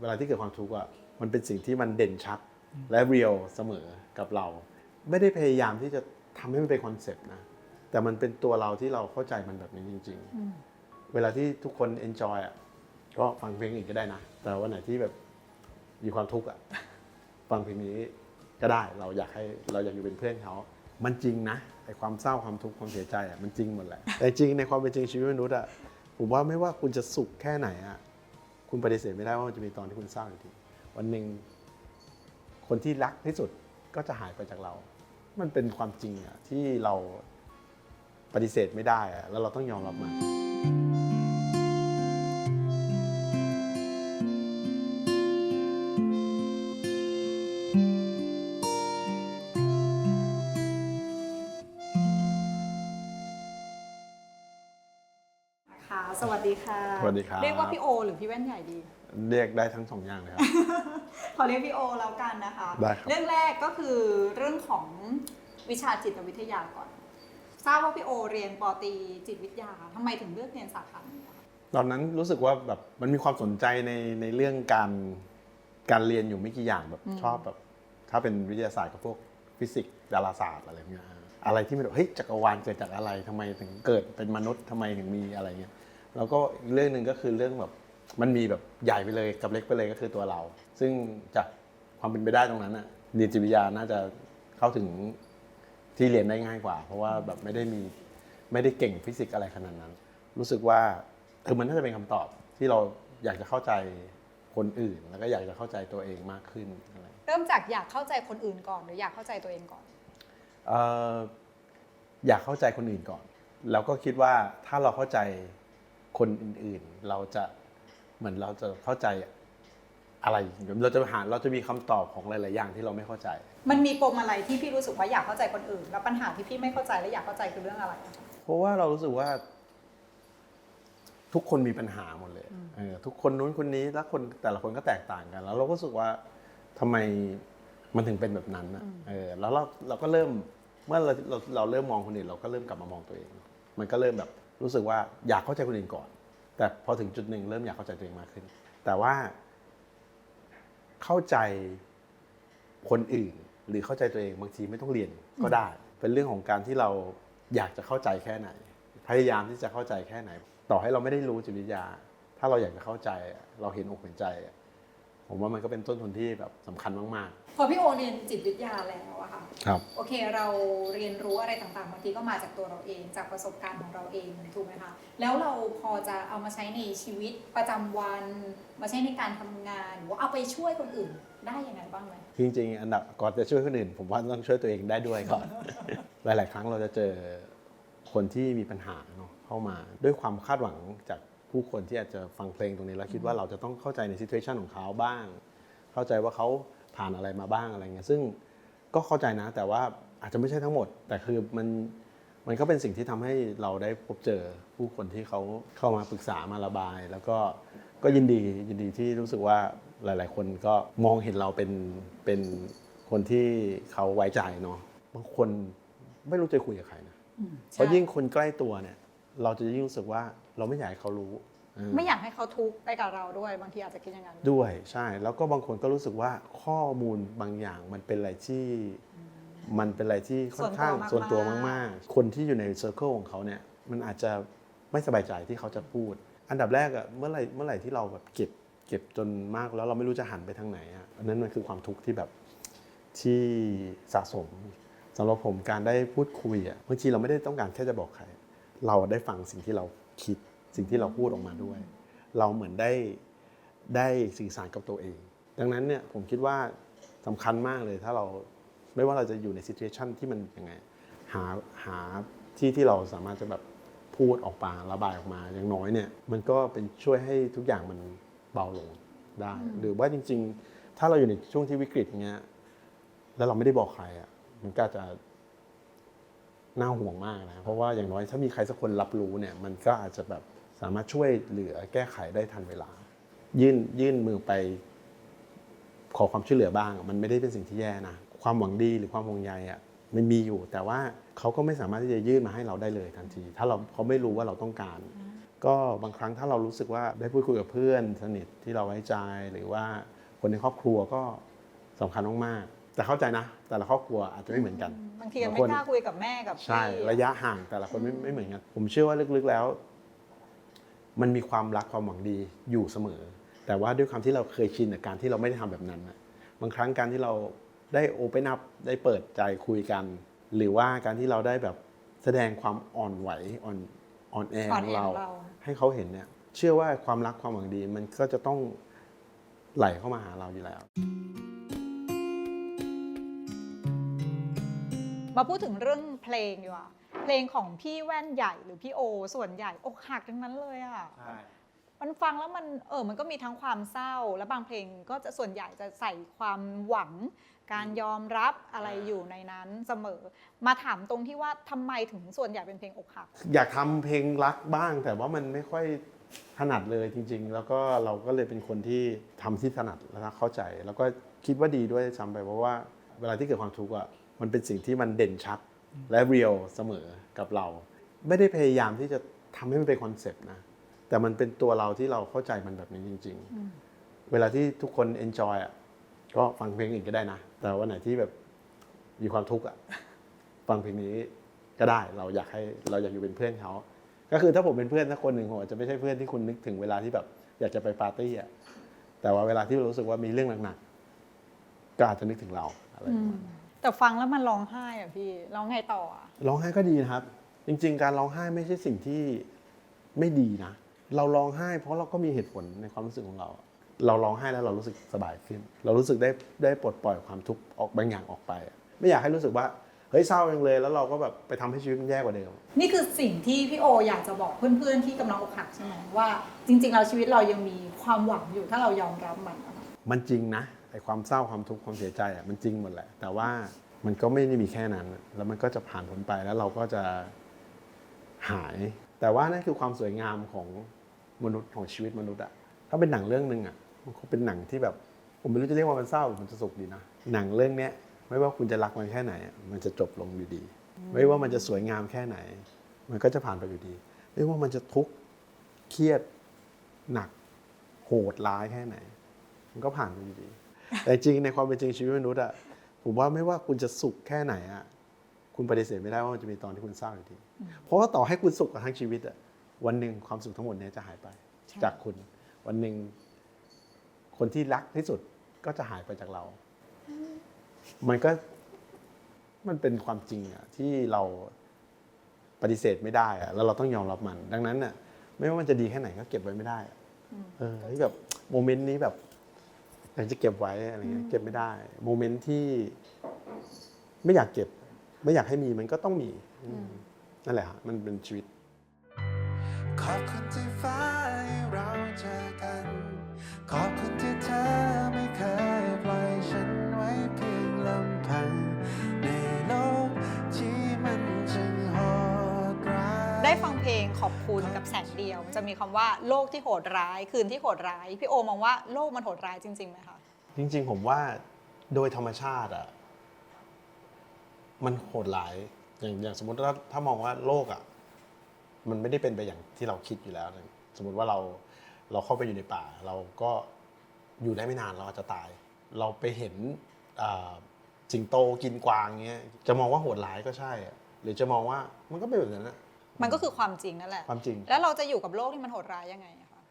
เวลาที่เกิดความทุกข์อะมันเป็นสิ่งที่มันเด่นชัดและเรียลเสมอกับเรา ไม่ได้พยายามที่จะทำให้มันเป็นคอนเซปต์นะแต่มันเป็นตัวเราที่เราเข้าใจมันแบบนี้จริง ๆ เวลาที่ทุกคนเอนจอยอะก็ฟังเพลงอื่นก็ได้นะ แต่วันไหนที่แบบมีความทุกข์อะฟังเพลงนี้ก็ได้เราอยากให้เราอยากอยู่เป็นเพื่อนเขา มันจริงนะไอความเศร้าความทุกข์ความเสียใจอะมันจริงหมดแหละแต่จริงในความเป็นจริงชีวิตมนุษย์อะผมว่าไม่ว่าคุณจะสุขแค่ไหนอะ คุณปฏิเสธไม่ได้ว่ามันจะมีตอนที่คุณเศร้าอยู่ทีวันหนึ่งคนที่รักที่สุดก็จะหายไปจากเรา มันเป็นความจริงอะที่เราปฏิเสธไม่ได้อะแล้วเราต้องยอมรับมัน วัสดีครับ เรียกว่าพี่โอ หรือพี่แว่นใหญ่ดี เรียกได้ทั้งสองอย่างเลยครับ ขอเรียกพี่โอแล้วกันนะคะ ได้ครับ เรื่องแรกก็คือเรื่องของวิชาจิตวิทยาก่อน ทราบว่าพี่โอเรียนปอตรีจิตวิทยาทำไมถึงเลือกเรียนสาขานี้คะตอนนั้นรู้สึกว่าแบบมันมีความสนใจในในเรื่องการการเรียนอยู่ไม่กี่อย่างแบบชอบแบบ ถ้าเป็นวิทยาศาสตร์กับพวกฟิสิกส์ดาราศาสตร์อะไรเงี้ยอะไรที่มันแบบเฮ้ยจักรวาลเกิดจากอะไรทำไมถึงเกิดเป็นมนุษย์ทำไมถึงมีอะไรเงี้ย แล้วก็อีกเรื่องหนึ่งก็คือเรื่องแบบมันมีแบบใหญ่ไปเลยกับเล็กไปเลยก็คือตัวเรา ซึ่งจากความเป็นไปได้ตรงนั้นอะเรียนจิตวิทยาน่าจะเข้าถึงที่เรียนได้ง่ายกว่า เพราะว่าแบบไม่ได้มีไม่ได้เก่งฟิสิกส์อะไรขนาดนั้น รู้สึกว่าเออมันน่าจะเป็นคำตอบที่เราอยากจะเข้าใจคนอื่น แล้วก็อยากจะเข้าใจตัวเองมากขึ้นอะไรเริ่มจากอยากเข้าใจคนอื่นก่อน หรืออยากเข้าใจตัวเองก่อนเอ่ออยากเข้าใจคนอื่นก่อน แล้วก็คิดว่าถ้าเราเข้าใจ คนอื่นๆ เราจะเหมือนเราจะเข้าใจอะไรเราจะหาเราจะมีคำตอบของหลาย ๆ อย่างที่เราไม่เข้าใจ มันมีปมอะไรที่พี่รู้สึกว่าอยากเข้าใจคนอื่น แล้วปัญหาที่พี่ไม่เข้าใจและอยากเข้าใจคือเรื่องอะไรอะคะเพราะว่าเรารู้สึกว่า ทุกคนมีปัญหาหมดเลยเออทุกคนนู้นคนนี้แล้วคนแต่ละคนก็แตกต่างกัน แล้วเราก็รู้สึกว่าทำไมมันถึงเป็นแบบนั้นนะเออแล้วเราเราก็เริ่มเมื่อเราเราเราเริ่มมองคนอื่นเราก็เริ่มกลับมามองตัวเอง มันก็เริ่มแบบ รู้สึกว่าอยากเข้าใจคนอื่นก่อน แต่พอถึงจุดหนึ่งเริ่มอยากเข้าใจตัวเองมากขึ้น แต่ว่า เข้าใจคนอื่น หรือเข้าใจตัวเองบางทีไม่ต้องเรียนก็ได้ เป็นเรื่องของการที่เราอยากจะเข้าใจแค่ไหน พยายามที่จะเข้าใจแค่ไหน ต่อให้เราไม่ได้รู้จิตวิทยา ถ้าเราอยากจะเข้าใจ เราเห็นอกเห็นใจ ผมว่ามันก็เป็นต้นทุนที่แบบสำคัญมากพอพี่โอเรียนจิตวิทยาแล้วอะค่ะ ๆ ครับ โอเคเราเรียนรู้อะไรต่างๆบางทีก็มาจากตัวเราเอง จากประสบการณ์ของเราเองถูกไหมคะแล้วเราพอจะเอามาใช้ในชีวิตประจำวัน มาใช้ในการทำงาน หรือว่าเอาไปช่วยคนอื่นได้ยังไงบ้างไหมจริงๆ อันดับก่อนจะช่วยคนอื่น ผมว่าต้องช่วยตัวเองได้ด้วยก่อน หลาย ๆ ครั้งเราจะเจอคนที่มีปัญหาเนาะเข้ามาด้วยความคาดหวังจาก ผู้คนที่อาจจะฟังเพลงตรงนี้แล้วคิดว่าเราจะต้องเข้าใจในซิ t u a ชันของเขาบ้าง เข้าใจว่าเขาผ่านอะไรมาบ้างอะไรเงี้ยซึ่งก็เข้าใจนะ แต่ว่าอาจจะไม่ใช่ทั้งหมด แต่คือมันมันก็เป็นสิ่งที่ทำให้เราได้พบเจอผู้คนที่เขาเข้ามาปรึกษามาระบาย แล้วก็ก็ยินดียินดีที่รู้สึกว่าหลาย ๆ คนก็มองเห็นเราเป็นเป็นคนที่เขาไว้ใจเนาะบางคนไม่รู้จะคุยกับใครนะเพราะยิ่งคนใกล้ตัวเนี่ย เราจะยิ่งรู้สึกว่า เราไม่อยากให้เขารู้เออไม่อยากให้เขาทุกข์ไปกับเราด้วย บางทีอาจจะคิดอย่างนั้น ด้วยใช่แล้วก็บางคนก็รู้สึกว่าข้อมูลบางอย่างมันเป็นอะไรที่มันเป็นอะไรที่ค่อนข้างส่ส่ววนนตัตัววมามากกๆ คนที่อยู่ในเซอร์เคิลของเขาเนี่ยมันอาจจะไม่สบายใจที่เขาจะพูด อันดับแรกอะเมื่อไหร่เมื่อไหร่ที่เราแบบเก็บเก็บจนมากแล้วเราไม่รู้จะหันไปทางไหนอะอันนั้นมันคือความทุกข์ที่แบบที่สะสมสำหรับผมการได้พูดคุยอะบางทีเราไม่ได้ต้องการแค่จะบอกใคร เราได้ฟังสิ่งที่เราคิด สิ่งที่เราพูดออกมาด้วย เราเหมือนได้ได้สื่อสารกับตัวเอง ดังนั้นเนี่ยผมคิดว่าสำคัญมากเลยถ้าเราไม่ว่าเราจะอยู่ในซิ t u a ชันที่มันยังไงหาหาที่ที่เราสามารถจะแบบพูดออกมาระบายออกมาอย่างน้อยเนี่ยมันก็เป็นช่วยให้ทุกอย่างมันเบาลงได้ หรือว่าจริง ๆ ถ้าเราอยู่ในช่วงที่วิกฤตอย่างเงี้ยแล้วเราไม่ได้บอกใครอะมันก็จะน่าห่วงมากนะเพราะว่าอย่างน้อยถ้ามีใครสักคนรับรู้เนี่ย มันก็อาจจะแบบ สามารถช่วยเหลือแก้ไขได้ทันเวลา ยื่นยื่นมือไป ขอความช่วยเหลือบ้าง มันไม่ได้เป็นสิ่งที่แย่นะ ความหวังดีหรือความห่วงใยอะมันมีอยู่ แต่ว่าเขาก็ไม่สามารถที่จะยื่นมาให้เราได้เลยทันที ถ้าเราเขาไม่รู้ว่าเราต้องการ ก็บางครั้งถ้าเรารู้สึกว่าได้พูดคุยกับเพื่อน สนิทที่เราไว้ใจหรือว่าคนในครอบครัวก็สำคัญมากๆแต่เข้าใจนะ แต่ละครอบครัวอาจจะไม่เหมือนกันบางทียังบางไม่คนกล้าคุยกับแม่กับพี่ใช่ระยะห่างแต่ละคนไม่ไม่เหมือนกันผมเชื่อว่าลึกๆแล้ว มันมีความรักความหวังดีอยู่เสมอ แต่ว่าด้วยความที่เราเคยชินกับการที่เราไม่ได้ทำแบบนั้นนะบางครั้งการที่เราได้โอเปนอัพได้เปิดใจคุยกัน หรือว่าการที่เราได้แบบแสดงความอ่อนไหวอ่อนอ่อนแออ่ขอนองแอเราของเรา ให้เขาเห็นเนี่ย เชื่อว่าความรักความหวังดี มันก็จะต้องไหลเข้ามาหาเราอยู่แล้ว มาพูดถึงเรื่องเพลงดีกว่า เพลงของพี่แว่นใหญ่หรือพี่โอ ส่วนใหญ่อกหักทั้งนั้นเลยอะมันฟังแล้วมันเออมันก็มีทั้งความเศร้า และบางเพลงก็จะส่วนใหญ่จะใส่ความหวัง การยอมรับอะไรอยู่ในนั้นเสมอ มาถามตรงที่ว่าทำไมถึงส่วนใหญ่เป็นเพลงอกหัก อยากทำเพลงรักบ้าง แต่ว่ามันไม่ค่อยถนัดเลยจริง ๆ แล้วก็เราก็เลยเป็นคนที่ทำที่ถนัดและเข้าใจ แล้วก็คิดว่าดีด้วยซ้ำไปเพราะว่าเวลาที่เกิดความทุกข์อะมันเป็นสิ่งที่มันเด่นชัด และเรียลเสมอกับเรา ไม่ได้พยายามที่จะทำให้มันเป็นคอนเซปต์นะ แต่มันเป็นตัวเราที่เราเข้าใจมันแบบนี้จริง ๆ เวลาที่ทุกคนเอนจอยอะก็ฟังเพลงอื่นก็ได้นะ แต่วันไหนที่แบบมีความทุกข์อะฟังเพลงนี้ก็ได้เราอยากให้เราอยากอยู่เป็นเพื่อนเขาก็คือถ้าผมเป็นเพื่อนสักคนหนึ่งผมอาจจะไม่ใช่เพื่อนที่คุณนึกถึงเวลาที่แบบ อยากจะไปปาร์ตี้อะแต่ว่าเวลาที่รู้สึกว่ามีเรื่องหนักๆก็อาจจะนึกถึงเราอะไรประมาณนั้น แต่ฟังแล้วมันร้องไห้อะพี่ร้องไงต่ออะร้องไห้ก็ดีนะครับ จริง ๆ การร้องไห้ไม่ใช่สิ่งที่ไม่ดีนะ เราร้องไห้ เพราะเราก็มีเหตุผลในความรู้สึกของเรา เราร้องไห้แล้วเรารู้สึกสบายขึ้น เรารู้สึกได้ได้ปลดปล่อยความทุกข์ออกบางอย่างออกไปอะไม่อยากให้รู้สึกว่าเฮ้ยเศร้าจังเลยแล้วเราก็แบบไปทำให้ชีวิตมันแย่กว่าเดิม นี่คือสิ่งที่พี่โออยากจะบอกเพื่อนๆที่กำลังอกหักใช่ไหมว่า จริงๆเราชีวิตเรายังมีความหวังอยู่ถ้าเรายอมรับมันนะคะมันจริงนะไอ้ ความเศร้าความทุกข์ความเสียใจอะมันจริงหมดแหละ แต่ว่ามันก็ไม่ได้มีแค่นั้น แล้วมันก็จะผ่านพ้นไปแล้วเราก็จะหาย แต่ว่านั่นคือความสวยงามของมนุษย์ของชีวิตมนุษย์อะถ้าเป็นหนังเรื่องหนึ่งอะมันคงเป็นหนังที่แบบ ผมไม่รู้จะเรียกว่ามันเศร้าหรือมันจะสุขดีนะหนังเรื่องเนี้ยไม่ว่าคุณจะรักมันแค่ไหน มันจะจบลงอยู่ดี ไม่ว่ามันจะสวยงามแค่ไหน มันก็จะผ่านไปอยู่ดี ไม่ว่ามันจะทุกข์เครียดหนัก โหดร้ายแค่ไหน มันก็ผ่านไปอยู่ดี แต่จริงในความเป็นจริงชีวิตมนุษย์อะผมว่าไม่ว่าคุณจะสุขแค่ไหนอะคุณปฏิเสธไม่ได้ว่ามันจะมีตอนที่คุณเศร้าอยู่ดี เพราะว่าต่อให้คุณสุขกับทั้งชีวิตอะวันหนึ่งความสุขทั้งหมดเนี้จะหายไปใช่จากคุณ วันหนึ่งคนที่รักที่สุดก็จะหายไปจากเรา มันก็มันเป็นความจริงอะที่เราปฏิเสธไม่ได้อะแล้วเราต้องยอมรับมัน ดังนั้นอะไม่ว่ามันจะดีแค่ไหนก็เก็บไว้ไม่ได้อะเออที่แบบโมเมนต์นี้แบบ อยากจะเก็บไว้อะไรเงี้ยเก็บไม่ได้โมเมนต์ที่ไม่อยากเก็บ ไม่อยากให้มีมันก็ต้องมีอืมนั่นแหละฮะมันเป็นชีวิตขอบคุณที่ฟ้าให้เราเจอกัน ขอบคุณที่เธอไม่เคยปล่อย ขอบคุณกับแสงเดียว จะมีคำว่าโลกที่โหดร้าย คืนที่โหดร้าย พี่โอมองว่าโลกมันโหดร้ายจริงๆไหมคะจริง ๆ ผมว่าโดยธรรมชาติอะมันโหดร้ายอย่างอย่างสมมติว่าถ้ามองว่าโลกอะมันไม่ได้เป็นไปอย่างที่เราคิดอยู่แล้วนะสมมติว่าเราเราเข้าไปอยู่ในป่า เราก็อยู่ได้ไม่นานเราอาจจะตาย เราไปเห็นอ่าสิงโตกินกวางเงี้ยจะมองว่าโหดร้ายก็ใช่อะหรือจะมองว่ามันก็เป็นแบบนั้นนะ มันก็คือความจริงนั่นแหละ ความจริง แล้วเราจะอยู่กับโลกที่มันโหดร้ายยังไงอะคะ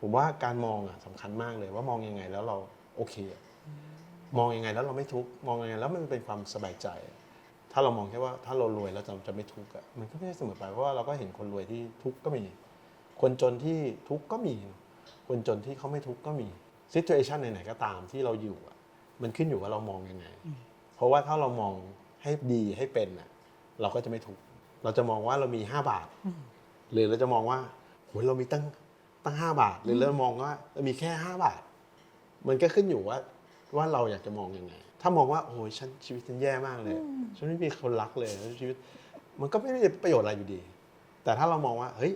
ผมว่าการมองอะสำคัญมากเลยว่ามองยังไงแล้วเราโอเคอะมองยังไงแล้วเราไม่ทุกข์มองยังไงแล้วมันเป็นความสบายใจ ถ้าเรามองแค่ว่าถ้าเรารวยแล้วจะจะไม่ทุกข์อะมันก็ไม่ใช่เสมอไปเพราะว่าเราก็เห็นคนรวยที่ทุกข์ก็มี คนจนที่ทุกข์ก็มี คนจนที่เขาไม่ทุกข์ก็มีซิ t u เอชันไหนๆก็ตามที่เราอยู่อะมันขึ้นอยู่ว่าเรามองยังไง เพราะว่าถ้าเรามองให้ดีให้เป็นอะเราก็จะไม่ทุกข์ เราจะมองว่าเรามีห้าบาท หรือเราจะมองว่าโหเรามีตั้งตั้งห้าบาท หรือเรามองว่าเรามีแค่ห้าบาท มันก็ขึ้นอยู่ว่าว่าเราอยากจะมองยังไง ถ้ามองว่าโอ้ยฉันชีวิตฉันแย่มากเลย ฉันไม่มีคนรักเลยแล้วชีวิต มันก็ไม่ได้ประโยชน์อะไรอยู่ดี แต่ถ้าเรามองว่า เฮ้ย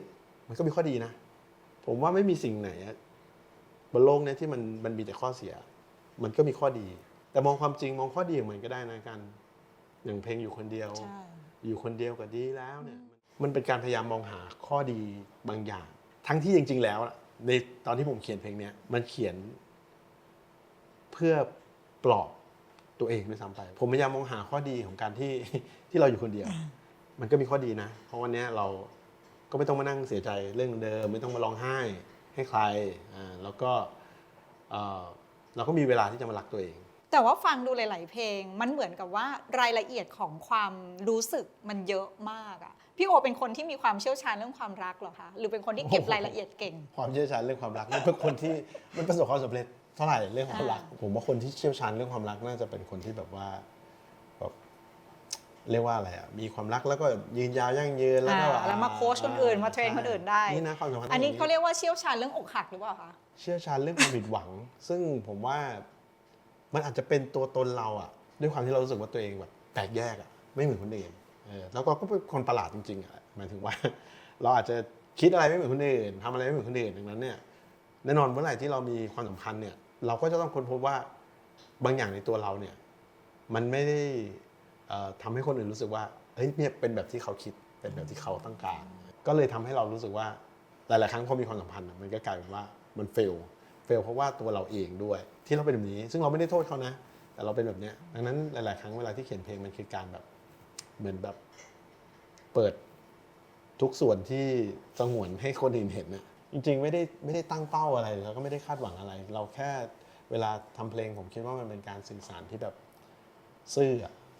มันก็มีข้อดีนะ ผมว่าไม่มีสิ่งไหนอะบนโลกเนี้ยที่มันมันมีแต่ข้อเสีย มันก็มีข้อดี แต่มองความจริงมองข้อดีของมันก็ได้นะกัน อย่างเพลงอยู่คนเดียว อยู่คนเดียวก็ดีแล้วเนี่ยมันเป็นการพยายามมองหาข้อดีบางอย่าง ทั้งที่จริง ๆ แล้วอะในตอนที่ผมเขียนเพลงเนี้ยมันเขียน เพื่อปลอบตัวเองด้วยซ้ำไป ผมพยายามมองหาข้อดีของการที่ที่เราอยู่คนเดียว มันก็มีข้อดีนะ เพราะวันเนี้ยเราก็ไม่ต้องมานั่งเสียใจเรื่องเดิม ไม่ต้องมาร้องไห้ให้ใครอ่าแล้วก็เอ่อเราก็มีเวลาที่จะมารักตัวเอง แต่ว่าฟังดูหลาย ๆ เพลง มันเหมือนกับว่ารายละเอียดของความรู้สึกมันเยอะมากอะพี่โอเป็นคนที่มีความเชี่ยวชาญเรื่องความรักเหรอคะหรือเป็นคนที่เก็บรายละเอียดเก่ง ความเชี่ยวชาญเรื่องความรักมันเป็นคนที่มันประสบความสำเร็จเท่าไหร่เรื่องความรัก ผมว่าคนที่เชี่ยวชาญเรื่องความรักน่าจะเป็นคนที่แบบว่าแบบเรียกว่าอะไรอะมีความรักแล้วก็ยืนยาวยั่งยืนแล้วก็อ่าแล้วมาโค้ชคนอื่นมาเทรนคนอื่นได้นี่นะความสัมพันธ์อันนี้ย่งเขาเรียกว่าเชี่ยวชาญเรื่องอกหักหรือเปล่าคะเชี่ยวชาญเรื่องความผิดหวัง ซึ่งผมว่า มันอาจจะเป็นตัวตนเราอะด้วยความที่เรารู้สึกว่าตัวเองแบบแปลกแยกอะไม่เหมือนคนอื่นเออแล้วก็ก็เป็นคนประหลาดจริงๆอะหมายถึงว่า เราอาจจะคิดอะไรไม่เหมือนคนอื่นทำอะไรไม่เหมือนคนอื่นดังนั้นเนี่ยแน่นอนเมื่อไหร่ที่เรามีความสัมพันธ์เนี่ย เราก็จะต้องค้นพบว่าบางอย่างในตัวเราเนี่ย มันไม่ได้เอ่อทำให้คนอื่นรู้สึกว่าเฮ้ยเนี่ยเป็นแบบที่เขาคิดเป็นแบบที่เขาต้องการ ก็เลยทำให้เรารู้สึกว่าหลาย ๆ ครั้งพอมีความสัมพันธ์มันก็กลายเป็นว่ามันเฟล เฟลเพราะว่าตัวเราเองด้วย ที่เราเป็นแบบนี้ ซึ่งเราไม่ได้โทษเขานะ แต่เราเป็นแบบเนี้ยดังนั้นหลาย ๆ ครั้งเวลาที่เขียนเพลงมันคือการแบบเหมือนแบบเปิดทุกส่วนที่สงวนให้คนอื่นเห็นนะจริง ๆ ไม่ได้ไม่ได้ตั้งเป้าอะไรแล้วก็ไม่ได้คาดหวังอะไร เราแค่เวลาทำเพลงผมคิดว่ามันเป็นการสื่อสารที่แบบซื่อ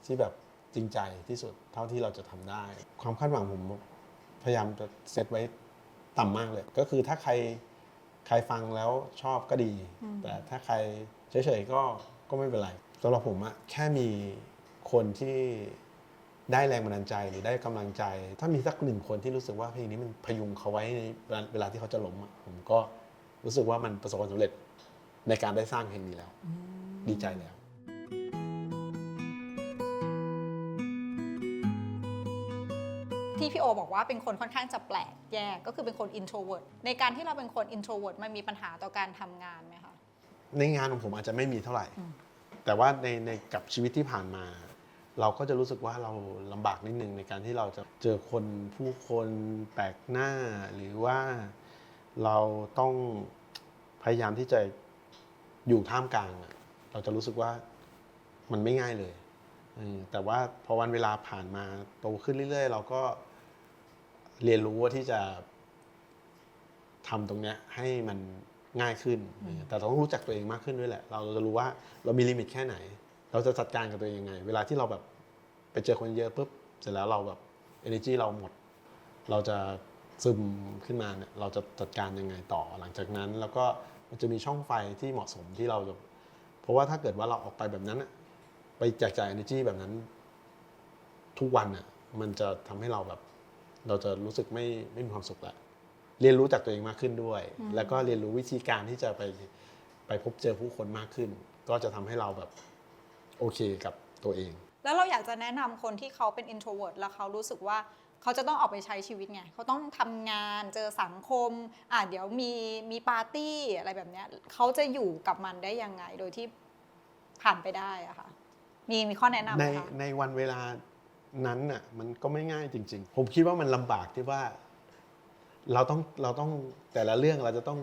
ที่แบบจริงใจที่สุดเท่าที่เราจะทำได้ ความคาดหวังผมพยายามจะเซตไว้ต่ำมากเลย ก็คือถ้าใคร ใครฟังแล้วชอบก็ดี แต่ถ้าใครเฉยๆก็ก็ไม่เป็นไรสำหรับผมอะแค่มีคนที่ได้แรงบันดาลใจหรือได้กำลังใจ ถ้ามีสักหนึ่งคนที่รู้สึกว่าเพลงนี้มันพยุงเขาไว้ในเวลาเวลาที่เขาจะล้มอะผมก็รู้สึกว่ามันประสบความสำเร็จในการได้สร้างเพลงนี้แล้ว ดีใจแล้ว ที่พี่โอบอกว่าเป็นคนค่อนข้างจะแปลกแยกก็คือเป็นคน introvert ในการที่เราเป็นคน introvert มันมีปัญหาต่อการทำงานไหมคะ ในงานของผมอาจจะไม่มีเท่าไหร่ อืม แต่ว่าในในกับชีวิตที่ผ่านมา เราก็จะรู้สึกว่าเราลำบากนิดนึงในการที่เราจะเจอคนผู้คนแปลกหน้า หรือว่าเราต้องพยายามที่จะอยู่ท่ามกลางอะเราจะรู้สึกว่ามันไม่ง่ายเลยเออแต่ว่าพอวันเวลาผ่านมาโตขึ้นเรื่อย ๆ เราก็ เรียนรู้ว่าที่จะทำตรงเนี้ยให้มันง่ายขึ้น แต่เราต้องรู้จักตัวเองมากขึ้นด้วยแหละ เราจะรู้ว่าเรามีลิมิตแค่ไหน เราจะจัดการกับตัวเองยังไง เวลาที่เราแบบไปเจอคนเยอะปุ๊บเสร็จแล้วเราแบบ energy เราหมด เราจะซึมขึ้นมาเนี่ยเราจะจัดการยังไงต่อหลังจากนั้น แล้วก็มันจะมีช่องไฟที่เหมาะสมที่เราจะเพราะว่าถ้าเกิดว่าเราออกไปแบบนั้นน่ะไปแจกจ่าย energy แบบนั้นทุกวันน่ะมันจะทำให้เราแบบ เราจะรู้สึกไม่ไม่มีความสุขละเรียนรู้จากตัวเองมากขึ้นด้วย แล้วก็เรียนรู้วิธีการที่จะไปไปพบเจอผู้คนมากขึ้น ก็จะทำให้เราแบบโอเคกับตัวเอง แล้วเราอยากจะแนะนำคนที่เขาเป็น introvert แล้วเขารู้สึกว่าเขาจะต้องออกไปใช้ชีวิตไง เขาต้องทำงานเจอสังคม อะเดี๋ยวมีมีปาร์ตี้อะไรแบบเนี้ยเขาจะอยู่กับมันได้ยังไงโดยที่ผ่านไปได้อะค่ะ มีมีข้อแนะนำไหในมคะในวันเวลา นั้นน่ะมันก็ไม่ง่ายจริง ๆ ผมคิดว่ามันลำบากที่ว่า เราต้องเราต้องแต่ละเรื่องเราจะต้อง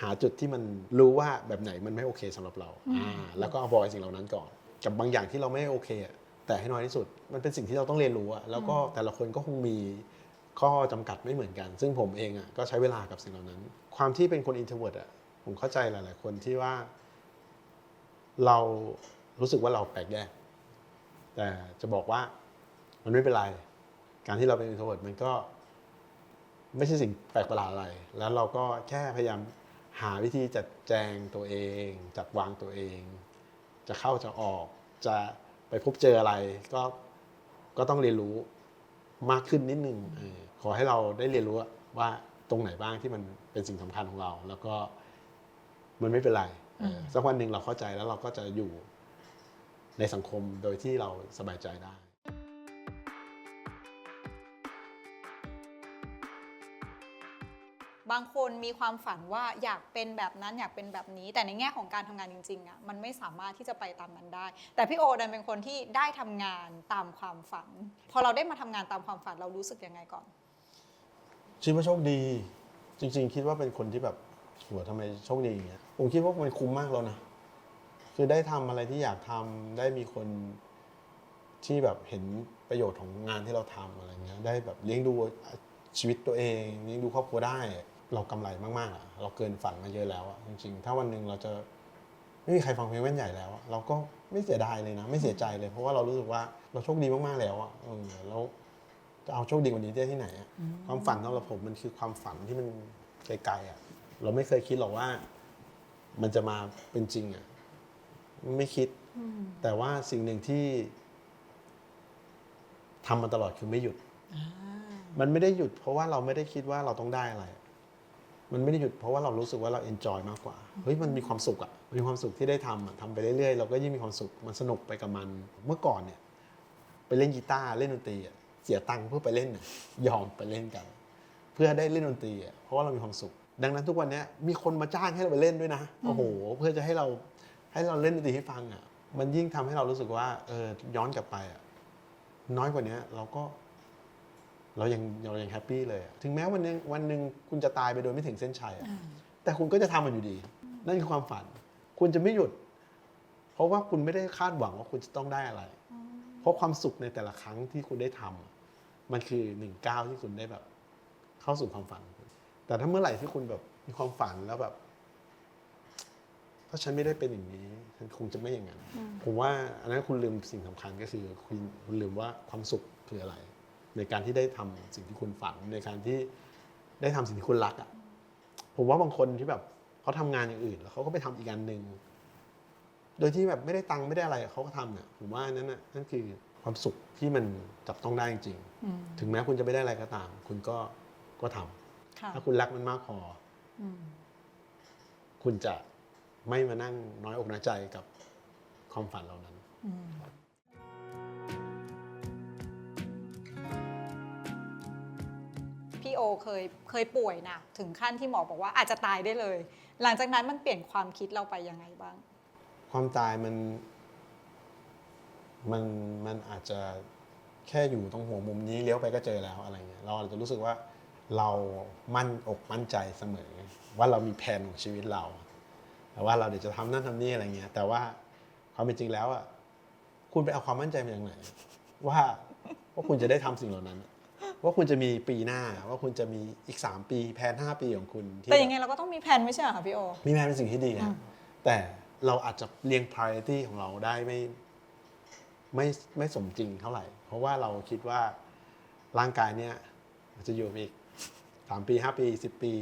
หาจุดที่มันรู้ว่าแบบไหนมันไม่โอเคสำหรับเราอ่าแล้วก็เอาบอยสิ่งเหล่านั้นก่อน กับบางอย่างที่เราไม่โอเคอะแต่ให้น้อยที่สุด มันเป็นสิ่งที่เราต้องเรียนรู้อะแล้วก็แต่ละคนก็คงมีข้อจำกัดไม่เหมือนกัน ซึ่งผมเองอะก็ใช้เวลากับสิ่งเหล่านั้น ความที่เป็นคน introvert อะผมเข้าใจหลาย ๆ คนที่ว่า เรารู้สึกว่าเราแปลกแยก แต่จะบอกว่า มันไม่เป็นไร การที่เราเป็น introvert มันก็ ไม่ใช่สิ่งแปลกประหลาดอะไร แล้วเราก็แค่พยายามหาวิธีจัดแจงตัวเอง จัดวางตัวเอง จะเข้าจะออก จะไปพบเจออะไร ก็ก็ต้องเรียนรู้มากขึ้นนิดนึงเออขอให้เราได้เรียนรู้ว่าตรงไหนบ้างที่มันเป็นสิ่งสำคัญของเรา แล้วก็มันไม่เป็นไรเออสักวันหนึ่งเราเข้าใจแล้วเราก็จะอยู่ในสังคมโดยที่เราสบายใจได้ บางคนมีความฝันว่าอยากเป็นแบบนั้นอยากเป็นแบบนี้ แต่ในแง่ของการทำงานจริงๆอะมันไม่สามารถที่จะไปตามนั้นได้ แต่พี่โอดันเป็นคนที่ได้ทำงานตามความฝัน พอเราได้มาทำงานตามความฝันเรารู้สึกยังไงก่อนคิดว่าโชคดี จริง ๆ คิดว่าเป็นคนที่แบบหัวทำไมโชคดีอย่างเงี้ยผมคิดว่ามันคุ้มมากแล้วนะคือได้ทำอะไรที่อยากทำได้มีคนที่แบบเห็นประโยชน์ของงานที่เราทำอะไรเงี้ยได้แบบเลี้ยงดูชีวิตตัวเองเลี้ยงดูครอบครัวได้ เรากำไรมากๆอะเราเกินฝันมาเยอะแล้วอะจริงๆ ถ้าวันหนึ่งเราจะไม่มีใครฟังเพลงแว่นใหญ่แล้วอะเราก็ไม่เสียดายเลยนะ ไม่เสียใจเลยเพราะว่าเรารู้สึกว่าเราโชคดีมากๆแล้วอะเออแล้วจะเอาโชคดีกว่านี้ได้ที่ไหนอะความฝันสำหรับผมมันคือความฝันที่มันไกลๆอะเราไม่เคยคิดหรอกว่า มันจะมาเป็นจริงอะไม่คิด แต่ว่าสิ่งหนึ่งที่ทำมาตลอดคือไม่หยุด มันไม่ได้หยุด เพราะว่าเราไม่ได้คิดว่าเราต้องได้อะไร มันไม่ได้หยุดเพราะว่าเรารู้สึกว่าเราเอนจอยมากกว่า เฮ้ยมันมีความสุขอะมีความสุขที่ได้ทำอะทำไปเรื่อยๆ เราก็ยิ่งมีความสุข มันสนุกไปกับมัน เมื่อก่อนเนี่ยไปเล่นกีตาร์เล่นดนตรีอะเสียตังค์เพื่อไปเล่นอะยอมไปเล่นกัน เพื่อได้เล่นดนตรีอะเพราะว่าเรามีความสุข ดังนั้นทุกวันเนี้ยมีคนมาจ้างให้เราไปเล่นด้วยนะ โอ้โห เพื่อจะให้เราให้เราเล่นดนตรีให้ฟังอะมันยิ่งทำให้เรารู้สึกว่าเออย้อนกลับไปอะน้อยกว่านี้เราก็ เรายังเรายังแฮปปี้เลยอะถึงแม้วันหนึงวันหนึ่งคุณจะตายไปโดยไม่ถึงเส้นชัยอะแต่คุณก็จะทำมันอยู่ดี นั่นคือความฝัน คุณจะไม่หยุด เพราะว่าคุณไม่ได้คาดหวังว่าคุณจะต้องได้อะไร เพราะความสุขในแต่ละครั้งที่คุณได้ทำอะมันคือหนึ่งก้าวที่คุณได้แบบ เข้าสู่ความฝันของคุณแต่ถ้าเมื่อไหร่ที่คุณแบบมีความฝันแล้วแบบถ้าฉันไม่ได้เป็นอย่างนี้ฉันคงจะไม่อย่างนั้นผมว่าอันนั้นคุณลืมสิ่งสำคัญก็คือคุณคุณลืมว่าความสุขคืออะไร ในการที่ได้ทำสิ่งที่คุณฝันในการที่ได้ทำสิ่งที่คุณรักอะผมว่าบางคนที่แบบเขาทำงานอย่างอื่น แล้วเขาก็ไปทำอีกอันหนึ่งโดยที่แบบไม่ได้ตังค์ไม่ได้อะไรเขาก็ทำเนี่ยผมว่านั่นน่ะนั่นคือความสุขที่มันจับต้องได้จริงๆอืมถึงแม้คุณจะไม่ได้อะไรก็ตาม คุณก็ก็ทำค่ะถ้าคุณรักมันมากพออืมคุณจะไม่มานั่งน้อยอกน้อยใจกับความฝันเหล่านั้น พี่โอเคยเคยป่วยหนะถึงขั้นที่หมอบอกว่าอาจจะตายได้เลย หลังจากนั้นมันเปลี่ยนความคิดเราไปยังไงบ้าง ความตายมัน มันมันอาจจะแค่อยู่ตรงหัวมุมนี้เลี้ยวไปก็เจอแล้วอะไรเงี้ยเราอาจจะรู้สึกว่าเรามั่นอกมั่นใจเสมอ ว่าเรามีแผนของชีวิตเรา แต่ว่าเราเดี๋ยวจะทำนั่นทำนี่อะไรเงี้ย แต่ว่าความเป็นจริงแล้วอะคุณไปเอาความมั่นใจมาจากไหนว่าว่าคุณจะได้ทำสิ่งเหล่านั้น ว่าคุณจะมีปีหน้าว่าคุณจะมีอีกสามปีแผนห้าปีของคุณที่แต่ยังไงเราก็ต้องมีแผนไม่ใช่เหรอคะพี่โอ มีแผนเป็นสิ่งที่ดีอืนะมแต่เราอาจจะเรียง priority ของเราได้ไม่ไม่ไม่สมจริงเท่าไหร่ เพราะว่าเราคิดว่าร่างกายเนี่ยมันจะอยู่ไปอีกสามปีห้าปีสิบปี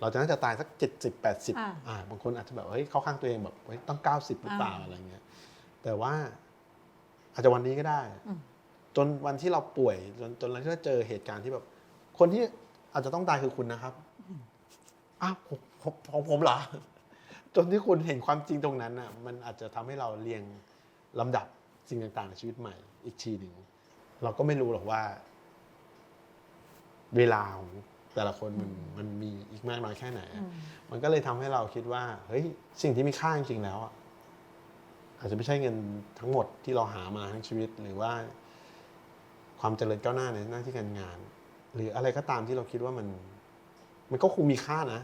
เราจะน่าจะตายสักเจ็ดสิบแปดสิบอ่าอ่าบางคนอาจจะแบบเฮ้ยเข้าข้างตัวเองแบบเฮ้ยต้องเก้าสิบหรือเปล่าอ่าอะไรเงี้ยแต่ว่าอาจจะวันนี้ก็ได้อืม จนวันที่เราป่วย จนจนเราเจอเหตุการณ์ที่แบบ คนที่อาจจะต้องตายคือคุณนะครับอ้าวผมผมของผมเหรอ จนที่คุณเห็นความจริงตรงนั้นน่ะ มันอาจจะทำให้เราเรียงลำดับสิ่งต่างๆในชีวิตใหม่ อีกทีหนึ่งเราก็ไม่รู้หรอกว่า เวลาของแต่ละคนมันมันมีอีกมากน้อยแค่ไหนอะอืมมันก็เลยทำให้เราคิดว่า เฮ้ย สิ่งที่มีค่าจริงๆแล้วอะอาจจะไม่ใช่เงินทั้งหมดที่เราหามาทั้งชีวิตหรือว่า ความเจริญก้าวหน้าในหน้าที่การงาน หรืออะไรก็ตามที่เราคิดว่ามัน มันก็คงมีค่านะ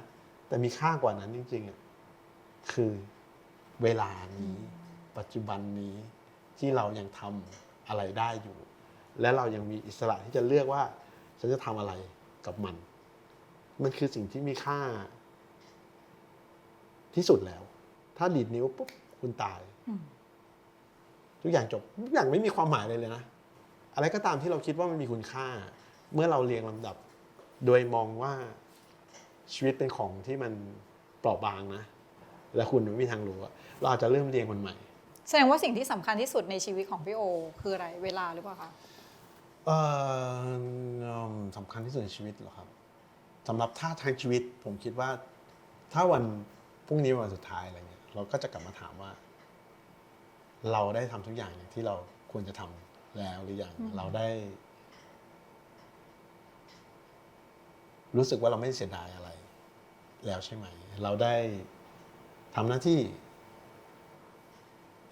แต่มีค่ากว่านั้นจริงๆอะคือเวลานี้ ปัจจุบันนี้ที่เรายังทำอะไรได้อยู่ และเรายังมีอิสระที่จะเลือกว่า ฉันจะทำอะไรกับมัน มันคือสิ่งที่มีค่า ที่สุดแล้ว ถ้าดีดนิ้วปุ๊บคุณตายอืมทุกอย่างจบทุกอย่างไม่มีความหมายเลยเลยนะ อะไรก็ตามที่เราคิดว่ามันมีคุณค่า เมื่อเราเรียงลำดับ โดยมองว่าชีวิตเป็นของที่มันเปราะบางนะ และคุณไม่มีทางรู้อะเราอาจจะเริ่มเรียงมันใหม่ แสดงว่าสิ่งที่สำคัญที่สุดในชีวิตของพี่โอ คืออะไรเวลาหรือเปล่าคะเอ่อสำคัญที่สุดในชีวิตเหรอครับสำหรับท่าทางชีวิต ผมคิดว่า ถ้าวันพรุ่งนี้เป็นวันสุดท้ายอะไรเงี้ยเราก็จะกลับมาถามว่า เราได้ทำทุกอย่างอย่างที่เราควรจะทำ แล้วหรือยังเราได้ รู้สึกว่าเราไม่เสียดายอะไร แล้วใช่ไหม เราได้ทำหน้าที่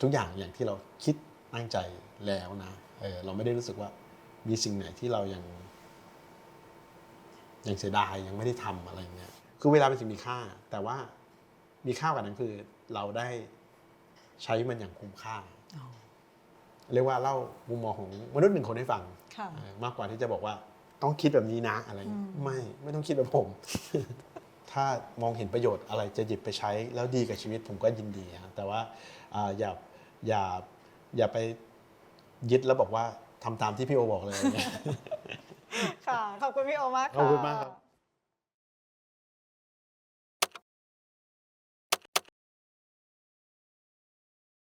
ทุกอย่างอย่างที่เราคิดตั้งใจแล้วนะเออเราไม่ได้รู้สึกว่ามีสิ่งไหนที่เรายังยังเสียดายยังไม่ได้ทำอะไรเงี้ยคือเวลาเป็นสิ่งมีค่า แต่ว่ามีค่ากว่านั้นคือเราได้ใช้มันอย่างคุ้มค่า เรียกว่าเล่ามุมมองของมนุษย์หนึ่งคนให้ฟังค่ะเออมากกว่าที่จะบอกว่าต้องคิดแบบนี้นะอะไรเงี้ยอืมไม่ไม่ต้องคิดแบบผม ถ้ามองเห็นประโยชน์อะไรจะหยิบไปใช้แล้วดีกับชีวิตผมก็ยินดีฮะแต่ว่าอ่าอย่าอย่าอย่าไปยึดแล้วบอกว่าทำตามที่พี่โอบอกเลยค่ะ ขอบคุณพี่โอมากขอบคุณมากครับะ